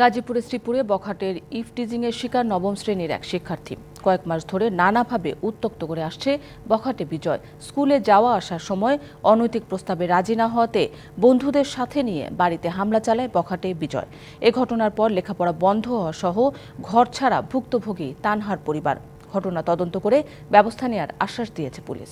গাজীপুরের শ্রীপুরে বখাটের ইফটিজিংয়ের শিকার নবম শ্রেণির এক শিক্ষার্থী। কয়েক মাস ধরে নানাভাবে উত্তক্ত করে আসছে বখাটে বিজয়। স্কুলে যাওয়া আসার সময় অনৈতিক প্রস্তাবে রাজি না হওয়াতে বন্ধুদের সাথে নিয়ে বাড়িতে হামলা চালায় বখাটে বিজয়। এ ঘটনার পর লেখাপড়া বন্ধ হওয়া সহ ঘর ছাড়া ভুক্তভোগী তানহার পরিবার। ঘটনা তদন্ত করে ব্যবস্থা নেওয়ার আশ্বাস দিয়েছে পুলিশ।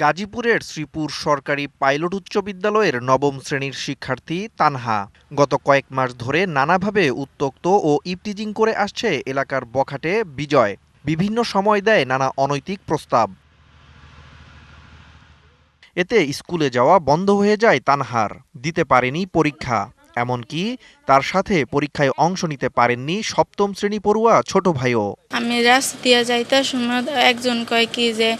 গাজীপুরের শ্রীপুর সরকারি পাইলট উচ্চ বিদ্যালয়ের নবম শ্রেণির শিক্ষার্থী তানহা। গত কয়েক মাস ধরে নানাভাবে উত্তক্ত ও ইপটিজিং করে আসছে এলাকার বখাটে বিজয়। বিভিন্ন সময় দেয় নানা অনৈতিক প্রস্তাব। এতে স্কুলে যাওয়া বন্ধ হয়ে যায় তানহার। দিতে পারেনি পরীক্ষা। এমনকি তার সাথে পরীক্ষায় অংশ নিতে পারেননি সপ্তম শ্রেণি পড়ুয়া ছোট ভাইও। আমি রাস্তা দিয়ে যাইতে সময় একজন কয় কি যে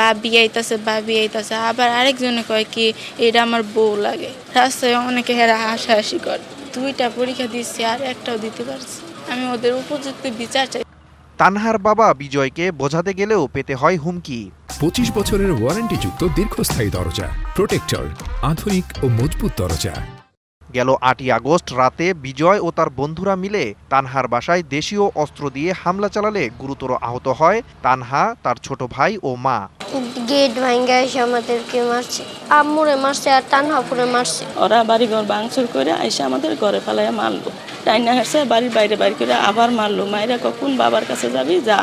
বাবি আইতাছে বাবি আইতাছে। আবার আরেকজনে কয় কি এটা আমার বউ লাগে। রাস্তায় অনেকে হেরা হাসাহাসি করে। দুইটা পরীক্ষা দিচ্ছি আর একটাও দিতে পারছি আমি ওদের উপযুক্ত বিচার চাই। তানহার বাবা বিজয়কে বোঝাতে গেলেও পেতে হয় হুমকি। পঁচিশ বছরের ওয়ারেন্টিযুক্ত দীর্ঘস্থায়ী দরজা প্রোটেক্টর আধুনিক ও মজবুত দরজা। গেল আটই আগস্ট রাতে বিজয় ও তার বন্ধুরা মিলে তানহার বাসায় দেশীয় অস্ত্র দিয়ে হামলা চালালে গুরুতর আহত হয় তানহা তার ছোট ভাই ও মা। গেট ভাঙ্গা এসে আমাদেরকে মারছে। আম্মুরে মারছে আর তানহাপুরে মারছে। ওরা বাড়ি ঘর ভাঙচুর করে আইসা আমাদের ঘরে ফেলাইয়া মারলো। টাইনা হেসে বাড়ির বাইরে বাইরে করে আবার মারলো। মায়েরা কখন বাবার কাছে যাবি যা।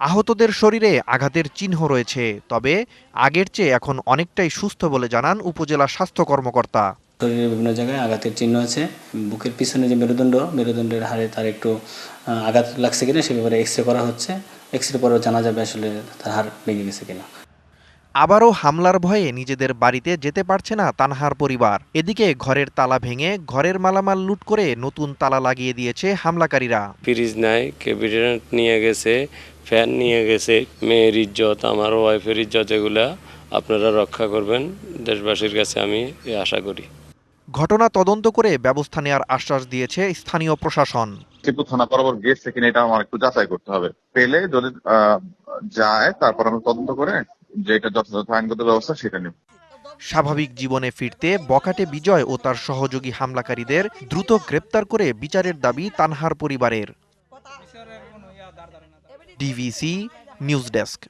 আহতদের শরীরে আঘাতের চিহ্ন রয়েছে তবে আগের চেয়ে এখন অনেকটাই সুস্থ বলে জানান উপজেলা স্বাস্থ্য কর্মকর্তা। শরীরের বিভিন্ন জায়গায় আঘাতের চিহ্ন আছে। বুকের পিছনে যে মেরুদণ্ড মেরুদণ্ডের হাড়ে তার একটু আঘাত লাগছে কিনা সে ব্যাপারে এক্স রে করা হচ্ছে। এক্স রে পরেও জানা যাবে আসলে তার হাড় ভেঙে গেছে কিনা। আবারও হামলার ভয়ে নিজেদের বাড়িতে যেতে পারছে না তানহার পরিবার। এদিকে ঘরের তালা ভেঙে ঘরের মালামাল লুট করে নতুন তালা লাগিয়ে দিয়েছে হামলাকারীরা। ফ্রিজ নাই ক্যাবিনেট নিয়ে গেছে ফ্যান নিয়ে গেছে মেয়ের ইজ্জত আমার ওয়াইফের ইজ্জত এগুলা আপনারা রক্ষা করবেন। দেশবাসীর কাছে আমি আশা করি। ঘটনা তদন্ত করে ব্যবস্থা নেওয়ার আশ্বাস দিয়েছে স্থানীয় প্রশাসন। শিবপুর থানা বরাবর গেছে কিনা এটা আমার একটু যাচাই করতে হবে। পেলে যদি আহ, যায় তারপর আমরা তদন্ত করে যেটা যথাযথ আইনগত ব্যবস্থা সেটা নেব। স্বাভাবিক জীবনে ফিরতে বকাটে বিজয় ও তার সহযোগী হামলাকারীদের দ্রুত গ্রেপ্তার করে বিচারের দাবি তানহার পরিবারের। DVC news desk.